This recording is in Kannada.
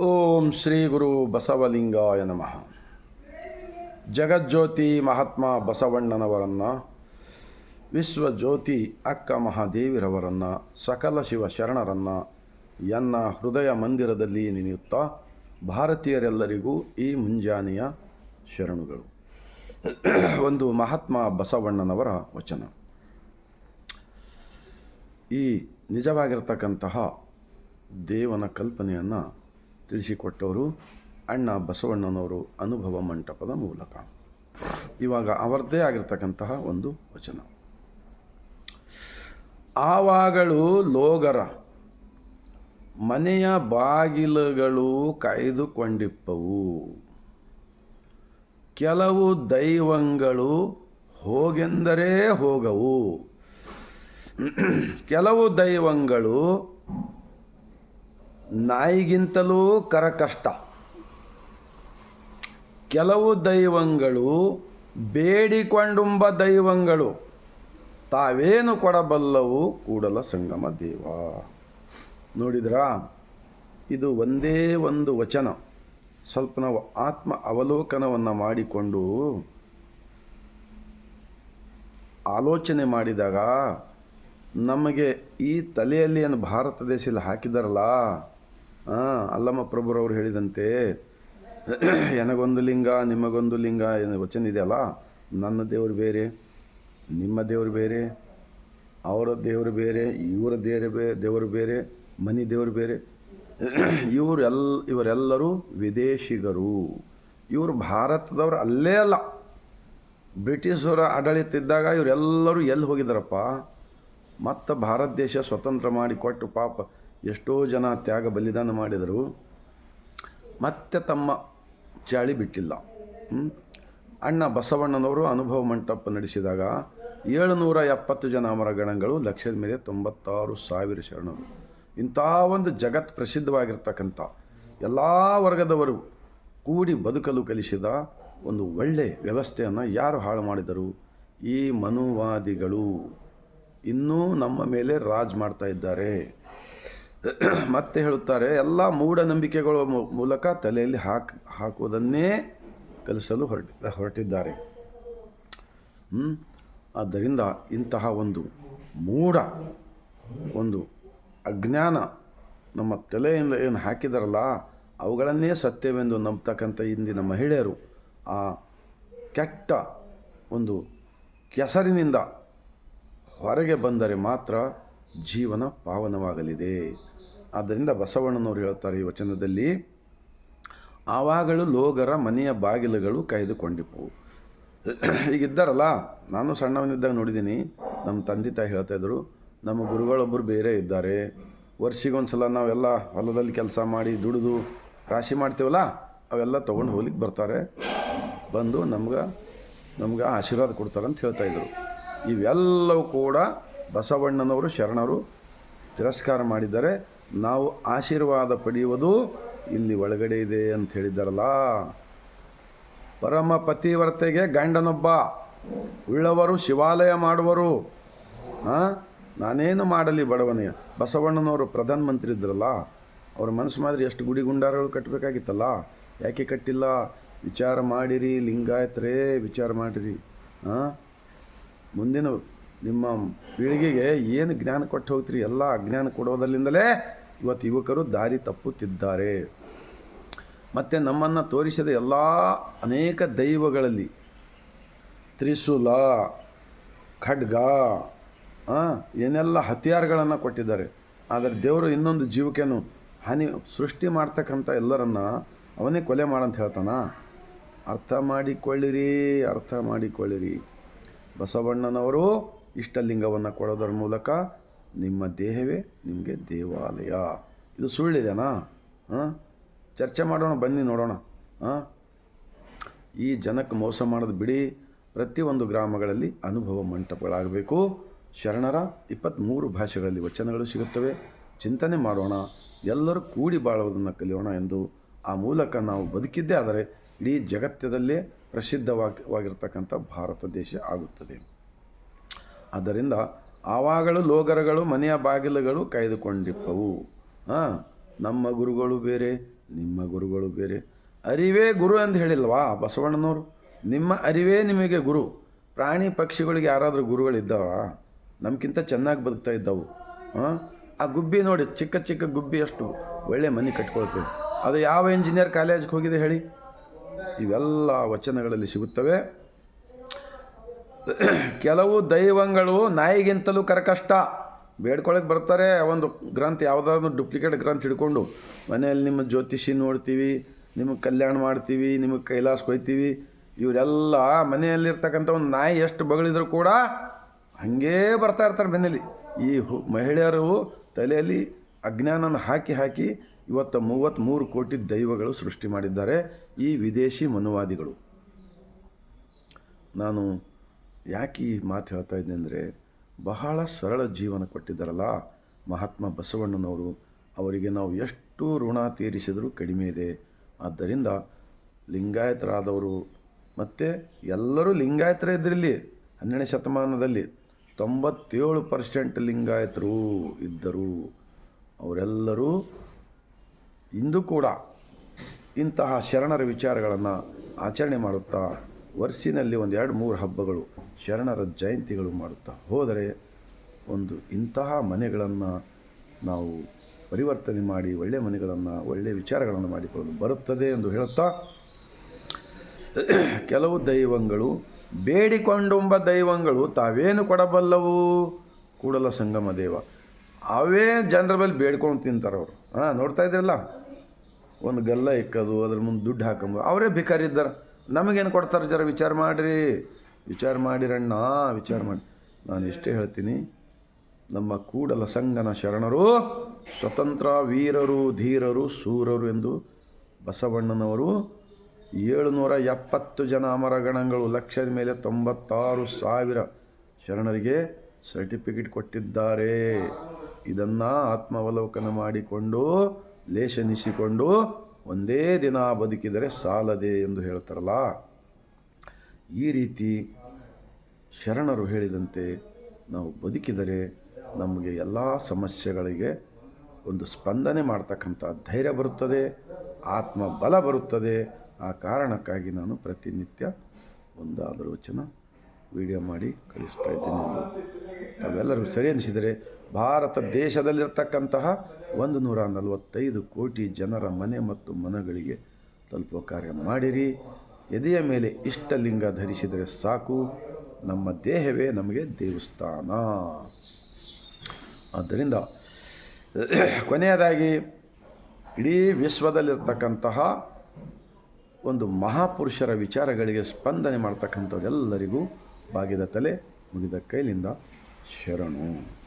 ಓಂ ಶ್ರೀ ಗುರು ಬಸವಲಿಂಗಾಯ ನಮಃ. ಜಗಜ್ಯೋತಿ ಮಹಾತ್ಮ ಬಸವಣ್ಣನವರನ್ನು, ವಿಶ್ವಜ್ಯೋತಿ ಅಕ್ಕ ಮಹಾದೇವಿರವರನ್ನು, ಸಕಲ ಶಿವ ಶರಣರನ್ನು ಎನ್ನ ಹೃದಯ ಮಂದಿರದಲ್ಲಿ ನೆನೆಯುತ್ತಾ ಭಾರತೀಯರೆಲ್ಲರಿಗೂ ಈ ಮುಂಜಾನೆಯ ಶರಣುಗಳು. ಒಂದು ಮಹಾತ್ಮ ಬಸವಣ್ಣನವರ ವಚನ. ಈ ನಿಜವಾಗಿರ್ತಕ್ಕಂತಹ ದೇವನ ಕಲ್ಪನೆಯನ್ನು ತಿಳಿಸಿಕೊಟ್ಟವರು ಅಣ್ಣ ಬಸವಣ್ಣನವರು ಅನುಭವ ಮಂಟಪದ ಮೂಲಕ. ಇವಾಗ ಅವರದ್ದೇ ಆಗಿರ್ತಕ್ಕಂತಹ ಒಂದು ವಚನ. ಆವಾಗಳು ಲೋಗರ, ಮನೆಯ ಬಾಗಿಲುಗಳು ಕಾಯ್ದುಕೊಂಡಿಪ್ಪವು. ಕೆಲವು ದೈವಂಗಳು ಹೋಗೆಂದರೆ ಹೋಗವು. ಕೆಲವು ದೈವಂಗಳು ನಾಯಿಗಿಂತಲೂ ಕರಕಷ್ಟ. ಕೆಲವು ದೈವಂಗಳು ಬೇಡಿಕೊಂಡುಂಬ ದೈವಂಗಳು, ತಾವೇನು ಕೊಡಬಲ್ಲವು ಕೂಡಲ ಸಂಗಮ ದೇವ. ನೋಡಿದ್ರಾ? ಇದು ಒಂದೇ ಒಂದು ವಚನ. ಸ್ವಲ್ಪ ನಾವು ಆತ್ಮ ಅವಲೋಕನವನ್ನು ಮಾಡಿಕೊಂಡು ಆಲೋಚನೆ ಮಾಡಿದಾಗ ನಮಗೆ ಈ ತಲೆಯಲ್ಲಿ ಏನು ಭಾರತ ದೇಶದಲ್ಲಿ ಹಾಕಿದಾರಲ್ಲ ಹಾಂ ಅಲ್ಲಮ್ಮ ಪ್ರಭುರವರು ಹೇಳಿದಂತೆ ನನಗೊಂದು ಲಿಂಗ, ನಿಮಗೊಂದು ಲಿಂಗ ವಚನ ಇದೆಯಲ್ಲ ನನ್ನ ದೇವರು ಬೇರೆ, ನಿಮ್ಮ ದೇವರು ಬೇರೆ, ಅವರ ದೇವರು ಬೇರೆ, ಇವರ ದೇವರ ಬೇ, ದೇವರು ಬೇರೆ, ಮನಿ ದೇವರು ಬೇರೆ. ಇವರೆಲ್ಲ ಇವರೆಲ್ಲರೂ ವಿದೇಶಿಗರು. ಇವರು ಭಾರತದವರು ಅಲ್ಲೇ ಅಲ್ಲ. ಬ್ರಿಟಿಷರ ಆಡಳಿತ ಇದ್ದಾಗ ಇವರೆಲ್ಲರೂ ಎಲ್ಲಿ ಹೋಗಿದ್ದಾರಪ್ಪ? ಮತ್ತು ಭಾರತ ದೇಶ ಸ್ವತಂತ್ರ ಮಾಡಿ ಕೊಟ್ಟು ಪಾಪ ಎಷ್ಟೋ ಜನ ತ್ಯಾಗ ಬಲಿದಾನ ಮಾಡಿದರು ಮತ್ತೆ ತಮ್ಮ ಚಾಳಿ ಬಿಟ್ಟಿಲ್ಲ. ಅಣ್ಣ ಬಸವಣ್ಣನವರು ಅನುಭವ ಮಂಟಪ ನಡೆಸಿದಾಗ ಏಳುನೂರ ಎಪ್ಪತ್ತು ಜನ ಅಮರಗಣಗಳು ಲಕ್ಷದ ಮೇಲೆ ತೊಂಬತ್ತಾರು ಸಾವಿರ ಶರಣರು. ಇಂಥ ಒಂದು ಜಗತ್ ಪ್ರಸಿದ್ಧವಾಗಿರ್ತಕ್ಕಂಥ ಎಲ್ಲ ವರ್ಗದವರು ಕೂಡಿ ಬದುಕಲು ಕಲಿಸಿದ ಒಂದು ಒಳ್ಳೆಯ ವ್ಯವಸ್ಥೆಯನ್ನು ಯಾರು ಹಾಳು ಮಾಡಿದರು? ಈ ಮನುವಾದಿಗಳು. ಇನ್ನೂ ನಮ್ಮ ಮೇಲೆ ರಾಜ್ ಮಾಡ್ತಾ ಇದ್ದಾರೆ. ಮತ್ತೆ ಹೇಳುತ್ತಾರೆ, ಎಲ್ಲ ಮೂಢನಂಬಿಕೆಗಳ ಮೂಲಕ ತಲೆಯಲ್ಲಿ ಹಾಕಿ, ಹಾಕುವುದನ್ನೇ ಕಲಿಸಲು ಹೊರಟ, ಹೊರಟಿದ್ದಾರೆ? ಆದ್ದರಿಂದ ಇಂತಹ ಒಂದು ಮೂಢ, ಒಂದು ಅಜ್ಞಾನ ನಮ್ಮ ತಲೆಯಿಂದ ಏನು ಹಾಕಿದಾರಲ್ಲ, ಅವುಗಳನ್ನೇ ಸತ್ಯವೆಂದು ನಂಬ್ತಕ್ಕಂಥ ಇಂದಿನ ಮಹಿಳೆಯರು ಆ ಕೆಟ್ಟ ಒಂದು ಕೆಸರಿನಿಂದ ಹೊರಗೆ ಬಂದರೆ ಮಾತ್ರ ಜೀವನ ಪಾವನವಾಗಲಿದೆ. ಆದ್ದರಿಂದ ಬಸವಣ್ಣನವರು ಹೇಳ್ತಾರೆ ಈ ವಚನದಲ್ಲಿ ಆವಾಗಲೂ ಲೋಗರ ಮನೆಯ ಬಾಗಿಲುಗಳು ಕಾಯ್ದುಕೊಂಡಿಪ್ಪವು ಈಗಿದ್ದಾರಲ್ಲ, ನಾನು ಸಣ್ಣವನಿದ್ದಾಗ ನೋಡಿದ್ದೀನಿ, ನಮ್ಮ ತಂದೆ ತಾಯಿ ಹೇಳ್ತಾಯಿದ್ರು ನಮ್ಮ ಗುರುಗಳೊಬ್ಬರು ಬೇರೆ ಇದ್ದಾರೆ, ವರ್ಷಿಗೊಂದ್ಸಲ ನಾವೆಲ್ಲ ಹೊಲದಲ್ಲಿ ಕೆಲಸ ಮಾಡಿ ದುಡಿದು ರಾಶಿ ಮಾಡ್ತೀವಲ್ಲ, ಅವೆಲ್ಲ ತೊಗೊಂಡು ಹೋಗ್ಲಿಕ್ಕೆ ಬರ್ತಾರೆ, ಬಂದು ನಮ್ಗೆ ನಮ್ಗೆ ಆಶೀರ್ವಾದ ಕೊಡ್ತಾರೆ ಅಂತ ಹೇಳ್ತಾಯಿದ್ರು ಇವೆಲ್ಲವೂ ಕೂಡ ಬಸವಣ್ಣನವರು ಶರಣರು ತಿರಸ್ಕಾರ ಮಾಡಿದ್ದಾರೆ. ನಾವು ಆಶೀರ್ವಾದ ಪಡೆಯುವುದು ಇಲ್ಲಿ ಒಳಗಡೆ ಇದೆ ಅಂತ ಹೇಳಿದ್ದಾರಲ್ಲ. ಪರಮ ಪತಿವರ್ತೆಗೆ ಗಂಡನೊಬ್ಬ, ಉಳ್ಳವರು ಶಿವಾಲಯ ಮಾಡುವರು. ನಾನೇನು ಮಾಡಲಿ ಬಡವನೇ? ಬಸವಣ್ಣನವರು ಪ್ರಧಾನಮಂತ್ರಿ ಇದ್ರಲ್ಲ, ಅವ್ರ ಮನಸ್ಸು ಮಾದರಿ ಎಷ್ಟು ಗುಡಿ ಗುಂಡಾರಗಳು ಕಟ್ಟಬೇಕಾಗಿತ್ತಲ್ಲ? ಯಾಕೆ ಕಟ್ಟಿಲ್ಲ? ವಿಚಾರ ಮಾಡಿರಿ, ಲಿಂಗಾಯತರೇ, ವಿಚಾರ ಮಾಡಿರಿ. ಹಾಂ ಮುಂದಿನ ನಿಮ್ಮ ಪೀಳಿಗೆಗೆ ಏನು ಜ್ಞಾನ ಕೊಟ್ಟು ಹೋಗ್ತೀರಿ? ಎಲ್ಲ ಅಜ್ಞಾನ ಕೊಡೋದರಿಂದಲೇ ಇವತ್ತು ಯುವಕರು ದಾರಿ ತಪ್ಪುತ್ತಿದ್ದಾರೆ. ಮತ್ತು ನಮ್ಮನ್ನು ತೋರಿಸಿದ ಎಲ್ಲ ಅನೇಕ ದೈವಗಳಲ್ಲಿ ತ್ರಿಶೂಲ, ಖಡ್ಗ ಏನೆಲ್ಲ ಹತ್ಯಾರಗಳನ್ನು ಕೊಟ್ಟಿದ್ದಾರೆ. ಆದರೆ ದೇವರು ಇನ್ನೊಂದು ಜೀವಕ್ಕೆನು ಹಾನಿ ಸೃಷ್ಟಿ ಮಾಡ್ತಕ್ಕಂಥ ಎಲ್ಲರನ್ನ ಅವನೇ ಕೊಲೆ ಮಾಡಂತ ಹೇಳ್ತಾನ? ಅರ್ಥ ಮಾಡಿಕೊಳ್ಳಿರಿ ಅರ್ಥ ಮಾಡಿಕೊಳ್ಳಿರಿ. ಬಸವಣ್ಣನವರು ಇಷ್ಟಲಿಂಗವನ್ನು ಕೊಡೋದರ ಮೂಲಕ ನಿಮ್ಮ ದೇಹವೇ ನಿಮಗೆ ದೇವಾಲಯ. ಇದು ಸುಳ್ಳಿದೆನಾ? ಹಾಂ? ಚರ್ಚೆ ಮಾಡೋಣ, ಬನ್ನಿ ನೋಡೋಣ. ಹಾಂ? ಈ ಜನಕ್ಕೆ ಮೋಸ ಮಾಡೋದು ಬಿಡಿ. ಪ್ರತಿಯೊಂದು ಗ್ರಾಮಗಳಲ್ಲಿ ಅನುಭವ ಮಂಟಪಗಳಾಗಬೇಕು. ಶರಣರ ಇಪ್ಪತ್ತ್ಮೂರು ಭಾಷೆಗಳಲ್ಲಿ ವಚನಗಳು ಸಿಗುತ್ತವೆ. ಚಿಂತನೆ ಮಾಡೋಣ. ಎಲ್ಲರೂ ಕೂಡಿ ಬಾಳುವುದನ್ನು ಕಲಿಯೋಣ ಎಂದು ಆ ಮೂಲಕ ನಾವು ಬದುಕಿದ್ದೇ ಆದರೆ ಇಡೀ ಜಗತ್ತದಲ್ಲೇ ಪ್ರಸಿದ್ಧವಾಗಿ, ವಾಗಿರ್ತಕ್ಕಂಥ ಭಾರತ ದೇಶ ಆಗುತ್ತದೆ. ಆದ್ದರಿಂದ ಆವಾಗಲೂ ಲೋಗರಗಳು, ಮನೆಯ ಬಾಗಿಲುಗಳು ಕಾಯ್ದುಕೊಂಡಿಪ್ಪವು. ಹಾಂ ನಮ್ಮ ಗುರುಗಳು ಬೇರೆ, ನಿಮ್ಮ ಗುರುಗಳು ಬೇರೆ. ಅರಿವೇ ಗುರು ಅಂತ ಹೇಳಿಲ್ವಾ ಬಸವಣ್ಣನವರು? ನಿಮ್ಮ ಅರಿವೇ ನಿಮಗೆ ಗುರು. ಪ್ರಾಣಿ ಪಕ್ಷಿಗಳಿಗೆ ಯಾರಾದರೂ ಗುರುಗಳಿದ್ದಾವ? ನಮ್ಗಿಂತ ಚೆನ್ನಾಗಿ ಬದುಕ್ತಾ ಇದ್ದವು. ಹಾಂ ಆ ಗುಬ್ಬಿ ನೋಡಿ, ಚಿಕ್ಕ ಚಿಕ್ಕ ಗುಬ್ಬಿ ಅಷ್ಟು ಒಳ್ಳೆ ಮನೆ ಕಟ್ಕೊಳ್ತೇವೆ ಅದು ಯಾವ ಇಂಜಿನಿಯರ್ ಕಾಲೇಜ್ಗೆ ಹೋಗಿದೆ ಹೇಳಿ? ಇವೆಲ್ಲ ವಚನಗಳಲ್ಲಿ ಸಿಗುತ್ತವೆ. ಕೆಲವು ದೈವಗಳು ನಾಯಿಗಿಂತಲೂ ಕರಕಷ್ಟ. ಬೇಡ್ಕೊಳಕ್ಕೆ ಬರ್ತಾರೆ, ಒಂದು ಗ್ರಂಥ ಯಾವುದಾದ್ರು ಡುಪ್ಲಿಕೇಟ್ ಗ್ರಂಥ ಹಿಡ್ಕೊಂಡು. ಮನೆಯಲ್ಲಿ ನಿಮ್ಮ ಜ್ಯೋತಿಷಿ ನೋಡ್ತೀವಿ, ನಿಮಗೆ ಕಲ್ಯಾಣ ಮಾಡ್ತೀವಿ, ನಿಮಗೆ ಕೈಲಾಸ ಕೊಯ್ತೀವಿ. ಇವರೆಲ್ಲ ಮನೆಯಲ್ಲಿರ್ತಕ್ಕಂಥ ಒಂದು ನಾಯಿ ಎಷ್ಟು ಬಗಳಿದ್ರು ಕೂಡ ಹಾಗೇ ಬರ್ತಾ ಇರ್ತಾರೆ ಬೆನ್ನಲ್ಲಿ. ಈ ಮಹಿಳೆಯರು ತಲೆಯಲ್ಲಿ ಅಜ್ಞಾನನ ಹಾಕಿ ಹಾಕಿ ಇವತ್ತು ಮೂವತ್ತ್ಮೂರು ಕೋಟಿ ದೈವಗಳು ಸೃಷ್ಟಿ ಮಾಡಿದ್ದಾರೆ ಈ ವಿದೇಶಿ ಮನುವಾದಿಗಳು. ನಾನು ಯಾಕೆ ಈ ಮಾತು ಹೇಳ್ತಾ ಇದ್ದೆ ಅಂದರೆ, ಬಹಳ ಸರಳ ಜೀವನ ಕೊಟ್ಟಿದ್ದಾರಲ್ಲ ಮಹಾತ್ಮ ಬಸವಣ್ಣನವರು. ಅವರಿಗೆ ನಾವು ಎಷ್ಟು ಋಣ ತೀರಿಸಿದರೂ ಕಡಿಮೆ ಇದೆ. ಆದ್ದರಿಂದ ಲಿಂಗಾಯತರಾದವರು ಮತ್ತು ಎಲ್ಲರೂ ಲಿಂಗಾಯತರೇ ಇದ್ರಲ್ಲಿ ಹನ್ನೆರಡನೇ ಶತಮಾನದಲ್ಲಿ ತೊಂಬತ್ತೇಳು ಪರ್ಸೆಂಟ್ ಲಿಂಗಾಯತರು ಇದ್ದರು. ಅವರೆಲ್ಲರೂ ಇಂದು ಕೂಡ ಇಂತಹ ಶರಣರ ವಿಚಾರಗಳನ್ನು ಆಚರಣೆ ಮಾಡುತ್ತಾ ವರ್ಷಿನಲ್ಲಿ ಒಂದು ಎರಡು ಮೂರು ಹಬ್ಬಗಳು ಶರಣರ ಜಯಂತಿಗಳು ಮಾಡುತ್ತಾ ಹೋದರೆ ಒಂದು ಇಂತಹ ಮನೆಗಳನ್ನು ನಾವು ಪರಿವರ್ತನೆ ಮಾಡಿ ಒಳ್ಳೆಯ ಮನೆಗಳನ್ನು ಒಳ್ಳೆಯ ವಿಚಾರಗಳನ್ನು ಮಾಡಿಕೊಳ್ಳಲು ಬರುತ್ತದೆ ಎಂದು ಹೇಳುತ್ತಾ, ಕೆಲವು ದೈವಗಳು ಬೇಡಿಕೊಂಡುಂಬ ದೈವಗಳು ತಾವೇನು ಕೊಡಬಲ್ಲವು? ಕೂಡಲ ಸಂಗಮ ದೇವ. ಅವೇ ಜನರ ಮೇಲೆ ಬೇಡ್ಕೊಂಡು ತಿಂತಾರೆ ಅವರು. ಹಾಂ, ನೋಡ್ತಾ ಇದ್ರಲ್ಲ ಒಂದು ಗಲ್ಲ ಇಕ್ಕೋದು, ಅದ್ರ ಮುಂದೆ ದುಡ್ಡು ಹಾಕೊಂಬ, ಅವರೇ ಭಿಕಾರಿದ್ದಾರೆ ನಮಗೇನು ಕೊಡ್ತಾರೆ ಜರ ವಿಚಾರ ಮಾಡಿರಿ? ವಿಚಾರ ಮಾಡಿರಣ್ಣ ವಿಚಾರ ಮಾಡಿ. ನಾನು ಇಷ್ಟೇ ಹೇಳ್ತೀನಿ, ನಮ್ಮ ಕೂಡಲ ಸಂಗನ ಶರಣರು, ಸ್ವತಂತ್ರ ವೀರರು, ಧೀರರು, ಸೂರರು ಎಂದು ಬಸವಣ್ಣನವರು ಏಳುನೂರ ಎಪ್ಪತ್ತು ಜನ ಅಮರಗಣಗಳು ಲಕ್ಷದ ಮೇಲೆ ತೊಂಬತ್ತಾರು ಸಾವಿರ ಶರಣರಿಗೆ ಸರ್ಟಿಫಿಕೇಟ್ ಕೊಟ್ಟಿದ್ದಾರೆ. ಇದನ್ನು ಆತ್ಮಾವಲೋಕನ ಮಾಡಿಕೊಂಡು, ಲೇಷನಿಸಿಕೊಂಡು, ಒಂದೇ ದಿನ ಬದುಕಿದರೆ ಸಾಲದೆ ಎಂದು ಹೇಳ್ತಾರಲ್ಲ. ಈ ರೀತಿ ಶರಣರು ಹೇಳಿದಂತೆ ನಾವು ಬದುಕಿದರೆ ನಮಗೆ ಎಲ್ಲ ಸಮಸ್ಯೆಗಳಿಗೆ ಒಂದು ಸ್ಪಂದನೆ ಮಾಡ್ತಕ್ಕಂಥ ಧೈರ್ಯ ಬರುತ್ತದೆ ಆತ್ಮ ಬಲ ಬರುತ್ತದೆ. ಆ ಕಾರಣಕ್ಕಾಗಿ ನಾನು ಪ್ರತಿನಿತ್ಯ ಒಂದಾದರೂ ವಚನ ವಿಡಿಯೋ ಮಾಡಿ ಕಳಿಸ್ತಾ ಇದ್ದೀನಿ ಎಂದು ತಾವೆಲ್ಲರಿಗೂ ಸರಿ ಅನಿಸಿದರೆ ಭಾರತ ದೇಶದಲ್ಲಿರ್ತಕ್ಕಂತಹ ಒಂದು ನೂರ ನಲವತ್ತೈದು ಕೋಟಿ ಜನರ ಮನೆ ಮತ್ತು ಮನಗಳಿಗೆ ತಲುಪುವ ಕಾರ್ಯ ಮಾಡಿರಿ. ಎದೆಯ ಮೇಲೆ ಇಷ್ಟಲಿಂಗ ಧರಿಸಿದರೆ ಸಾಕು. ನಮ್ಮ ದೇಹವೇ ನಮಗೆ ದೇವಸ್ಥಾನ. ಆದ್ದರಿಂದ ಕೊನೆಯದಾಗಿ ಇಡೀ ವಿಶ್ವದಲ್ಲಿರ್ತಕ್ಕಂತಹ ಒಂದು ಮಹಾಪುರುಷರ ವಿಚಾರಗಳಿಗೆ ಸ್ಪಂದನೆ ಮಾಡ್ತಕ್ಕಂಥದ್ದೆಲ್ಲರಿಗೂ ಬಾಗಿದ ತಲೆ ಮುಗಿದ ಕೈಲಿಂದ ಶರಣು.